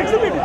Exhibit it.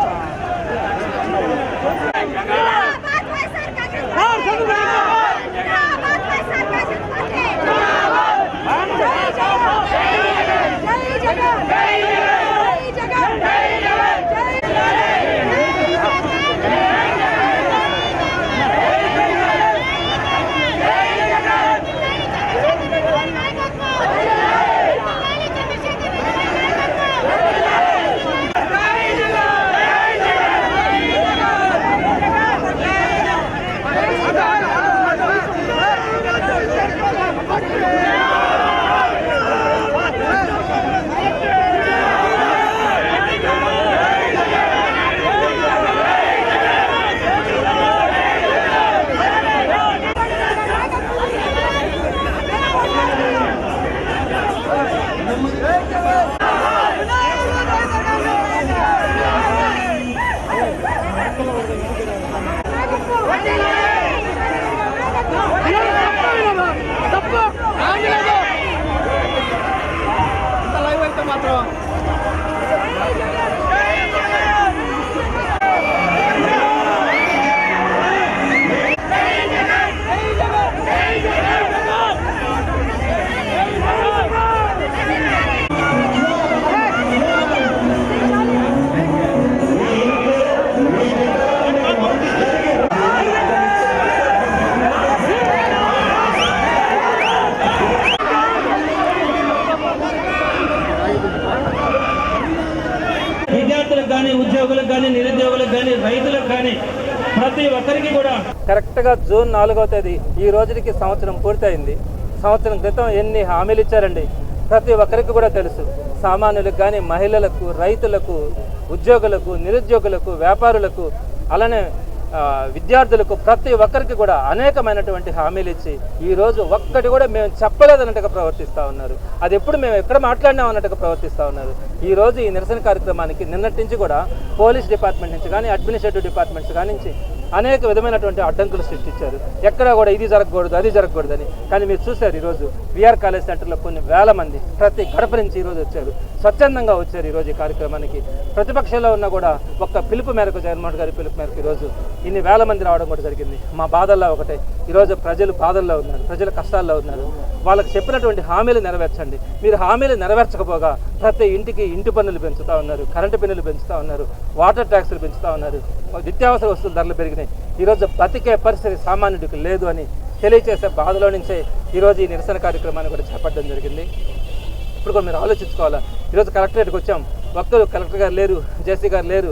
ಮಾತ್ರ విద్యార్థులకు కానీ ఉద్యోగులకు కానీ నిరుద్యోగులకు కానీ రైతులకు కానీ ప్రతి ఒక్కరికి కూడా కరెక్ట్గా జూన్ నాలుగవ తేదీ ఈ రోజుకి సంవత్సరం పూర్తయింది. సంవత్సరం క్రితం ఎన్ని హామీలు ఇచ్చారండి? ప్రతి ఒక్కరికి కూడా తెలుసు. సామాన్యులకు కానీ మహిళలకు రైతులకు ఉద్యోగులకు నిరుద్యోగులకు వ్యాపారులకు అలానే విద్యార్థులకు ప్రతి ఒక్కరికి కూడా అనేకమైనటువంటి హామీలు ఇచ్చి ఈ రోజు ఒక్కటి కూడా మేము చెప్పలేదన్నట్టుగా ప్రవర్తిస్తూ ఉన్నారు. అది ఎప్పుడు మేము ఎక్కడ మాట్లాడినాం అన్నట్టుగా ప్రవర్తిస్తూ ఉన్నారు. ఈ రోజు ఈ నిరసన కార్యక్రమానికి నిన్నటి నుంచి కూడా పోలీస్ డిపార్ట్మెంట్ నుంచి కానీ అడ్మినిస్ట్రేటివ్ డిపార్ట్మెంట్స్ కానీ అనేక విధమైనటువంటి అడ్డంకులు సృష్టించారు. ఎక్కడ కూడా ఇది జరగకూడదు అది జరగకూడదని. కానీ మీరు చూశారు ఈరోజు విఆర్ కాలేజ్ సెంటర్లో కొన్ని వేల మంది ప్రతి గడప నుంచి ఈరోజు వచ్చారు. స్వచ్ఛందంగా వచ్చారు ఈరోజు ఈ కార్యక్రమానికి. ప్రతిపక్షంలో ఉన్న కూడా ఒక్క పిలుపు మేరకు జగన్మోహన్ గారి పిలుపు మేరకు ఈరోజు ఇన్ని వేల మంది రావడం కూడా జరిగింది. మా బాధల్లో ఒకటే. ఈరోజు ప్రజలు బాధల్లో ఉన్నారు ప్రజలు కష్టాల్లో ఉన్నారు. వాళ్ళకి చెప్పినటువంటి హామీలు నెరవేర్చండి. మీరు హామీలు నెరవేర్చకపోగా ప్రతి ఇంటికి ఇంటి పన్నులు పెంచుతూ ఉన్నారు కరెంటు బిల్లులు పెంచుతూ ఉన్నారు వాటర్ ట్యాక్సులు పెంచుతూ ఉన్నారు. నిత్యావసర వస్తువుల ధరలు పెరిగినాయి. ఈరోజు బతికే పరిస్థితి సామాన్యుడికి లేదు అని తెలియజేసే బాధలో నుంచే ఈరోజు ఈ నిరసన కార్యక్రమాన్ని కూడా చేపట్టడం జరిగింది. ఇప్పుడు కూడా మీరు ఆలోచించుకోవాలా? ఈరోజు కలెక్టరేట్కి వచ్చాం. ఒక్కరు కలెక్టర్ గారు లేరు జేసీ గారు లేరు.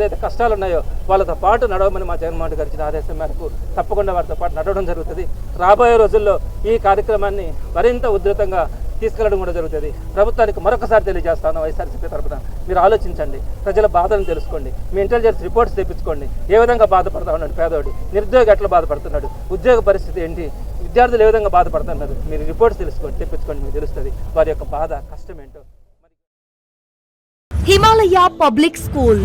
ఏదైతే కష్టాలు ఉన్నాయో వాళ్ళతో పాటు నడవమని మా జగన్మోహన్ గారు ఇచ్చిన ఆదేశం మేరకు తప్పకుండా వారితో పాటు నడవడం జరుగుతుంది. రాబోయే రోజుల్లో ఈ కార్యక్రమాన్ని మరింత ఉధృతంగా తీసుకెళ్ళడం కూడా జరుగుతుంది. ప్రభుత్వానికి మరొకసారి తెలియజేస్తాను వైఎస్ఆర్సీపీ తరపున. మీరు ఆలోచించండి. ప్రజల బాధలను తెలుసుకోండి. మీ ఇంటెలిజెన్స్ రిపోర్ట్స్ తెప్పించుకోండి. ఏ విధంగా బాధపడతా ఉన్నాడు పేదోడు? నిరుద్యోగి ఎట్లా బాధపడుతున్నాడు? ఉద్యోగ పరిస్థితి ఏంటి? విద్యార్థులు ఏ విధంగా బాధపడుతున్నారు? మీరు రిపోర్ట్స్ తెలుసుకోండి తెప్పించుకోండి మీకు తెలుస్తుంది. వారి యొక్క బాధ కష్టం ఏంటో హిమాలయ పబ్లిక్ స్కూల్.